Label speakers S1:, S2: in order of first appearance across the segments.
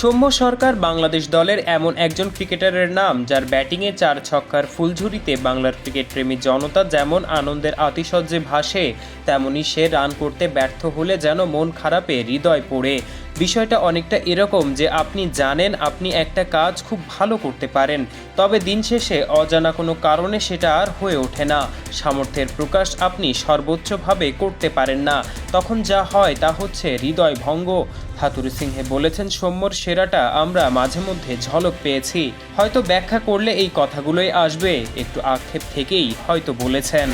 S1: সৌম্য সরকার বাংলাদেশ দলের এমন একজন ক্রিকেটারের নাম, যার ব্যাটিংয়ে চার ছক্কার ফুলঝুরিতে বাংলার ক্রিকেট প্রেমী জনতা যেমন আনন্দের আতিশয্যে ভাসে, তেমনি সে রান করতে ব্যর্থ হলে যেন মন খারাপে হৃদয় পড়ে। বিষয়টা অনেকটা এরকম যে আপনি জানেন আপনি একটা কাজ খুব ভালো করতে পারেন, তবে দিন শেষে অজানা কোনো কারণে সেটা আর হয়ে ওঠে না। সামর্থ্যের প্রকাশ আপনি সর্বোচ্চভাবে করতে পারেন না। তখন যা হয় তা হচ্ছে হৃদয় ভঙ্গ। হাতুরু সিংহে বলেছেন সৌম্যর সেরাটা আমরা মাঝে মধ্যে ঝলক পেয়েছি। হয়তো ব্যাখ্যা করলে এই কথাগুলোই আসবে। একটু আক্ষেপ থেকেই হয়তো বলেছেন।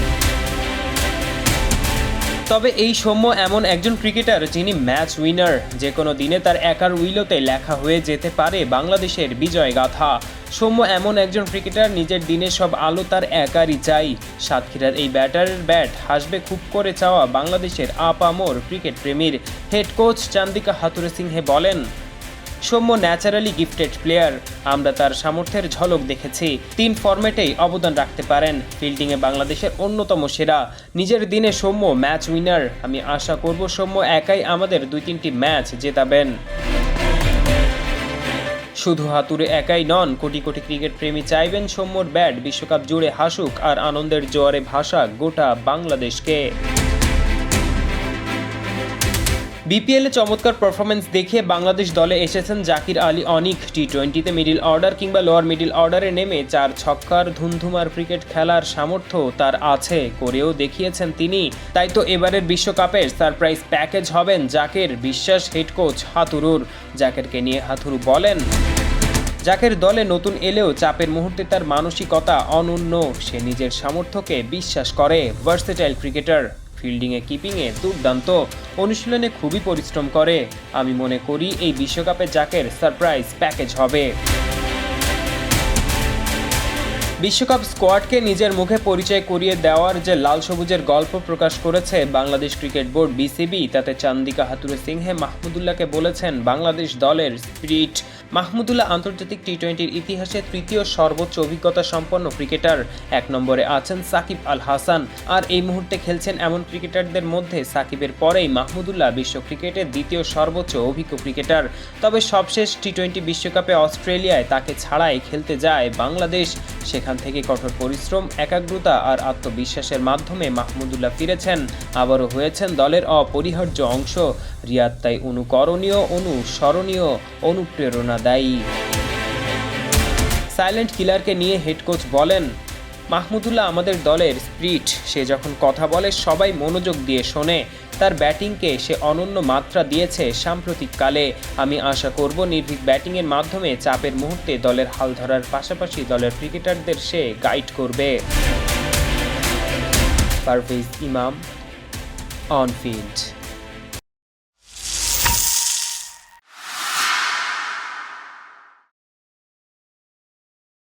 S1: তবে এই সৌম্য এমন একজন ক্রিকেটার যিনি ম্যাচ উইনার। যে কোনো দিনে তার একার উইলোতে লেখা হয়ে যেতে পারে বাংলাদেশের বিজয় গাথা। সৌম্য এমন একজন ক্রিকেটার, নিজের দিনে সব আলো তার একারই চাই। সাতক্ষীরার এই ব্যাটারের ব্যাট হাসবে খুব করে চাওয়া বাংলাদেশের আপামোর ক্রিকেট প্রেমীর। হেড কোচ চান্দিকা হাতুরে সিংহে বলেন সৌম্য ন্যাচারালি গিফটেড প্লেয়ার আমরা তার সামর্থ্যের ঝলক দেখেছি। তিন ফরম্যাটেই অবদান রাখতে পারেন। ফিল্ডিংয়ে বাংলাদেশের অন্যতম সেরা। নিজের দিনে সৌম্য ম্যাচ উইনার আমি আশা করব সৌম্য একাই আমাদের দুই তিনটি ম্যাচ জেতাবেন। শুধু হাতুরে একাই নন, কোটি কোটি ক্রিকেট প্রেমী চাইবেন সৌম্যর ব্যাট বিশ্বকাপ জুড়ে হাসুক আর আনন্দের জোয়ারে ভাসাক গোটা বাংলাদেশকে। বিপিএলে চমৎকার পারফরমেন্স দেখিয়ে বাংলাদেশ দলে এসেছেন জাকির আলী অনিক। টি টোয়েন্টিতে মিডিল অর্ডার কিংবা লোয়ার মিডিল অর্ডারে নেমে চার ছক্কার ধুমধুমার ক্রিকেট খেলার সামর্থ্য তার আছে করেও দেখিয়েছেন তিনি। তাই তো এবারের বিশ্বকাপের সারপ্রাইজ প্যাকেজ হবেন জাকের বিশ্বাস হেড কোচ হাতুরুর। জাকেরকে নিয়ে হাতুরু বলেন, জাকের দলে নতুন এলেও চাপের মুহূর্তে তার মানসিকতা অনন্য। সে নিজের সামর্থ্যকে বিশ্বাস করে ভার্সেটাইল ক্রিকেটার ফিল্ডিংয়ে, কিপিংয়ে দুর্দান্ত অনুশীলনে খুবই পরিশ্রম করে। আমি মনে করি এই বিশ্বকাপে জাকের সারপ্রাইজ প্যাকেজ হবে। বিশ্বকাপ স্কোয়াডকে নিজের মুখে পরিচয় করিয়ে দেওয়ার যে লাল সবুজের গল্প প্রকাশ করেছে বাংলাদেশ ক্রিকেট বোর্ড বিসিবি, তাতে চান্দিকা হাতুরে সিংহে মাহমুদুল্লাহকে বলেছেন, বাংলাদেশ দলের স্পিরিট মাহমুদুল্লাহ আন্তর্জাতিক টি টোয়েন্টির ইতিহাসে তৃতীয় সর্বোচ্চ অভিজ্ঞতা সম্পন্ন ক্রিকেটার। এক নম্বরে আছেন সাকিব আল হাসান। আর এই মুহূর্তে খেলছেন এমন ক্রিকেটারদের মধ্যে সাকিবের পরেই মাহমুদুল্লাহ বিশ্ব ক্রিকেটের দ্বিতীয় সর্বোচ্চ অভিজ্ঞ ক্রিকেটার। তবে সবশেষ টি টোয়েন্টি বিশ্বকাপে অস্ট্রেলিয়ায় তাকে ছাড়াই খেলতে যায় বাংলাদেশ। সেখান থেকে কঠোর পরিশ্রম, একাগ্রতা আর আত্মবিশ্বাসের মাধ্যমে মাহমুদুল্লাহ ফিরেছেন। আবারও হয়েছেন দলের অপরিহার্য অংশ। রিয়াদ তাই অনুকরণীয়, অনুসরণীয়, অনুপ্রেরণাদায়ী। সাইলেন্ট কিলারকে নিয়ে হেড কোচ বলেন, মাহমুদুল্লাহ আমাদের দলের স্প্রিট। সে যখন কথা বলে, সবাই মনোযোগ দিয়ে শোনে। তার ব্যাটিংকে সে অনন্য মাত্রা দিয়েছে সাম্প্রতিককালে। আমি আশা করব নির্ভীক ব্যাটিংয়ের মাধ্যমে চাপের মুহূর্তে দলের হাল ধরার পাশাপাশি দলের ক্রিকেটারদের সে গাইড করবে। পারভেজ ইমাম, অন ফিল্ড।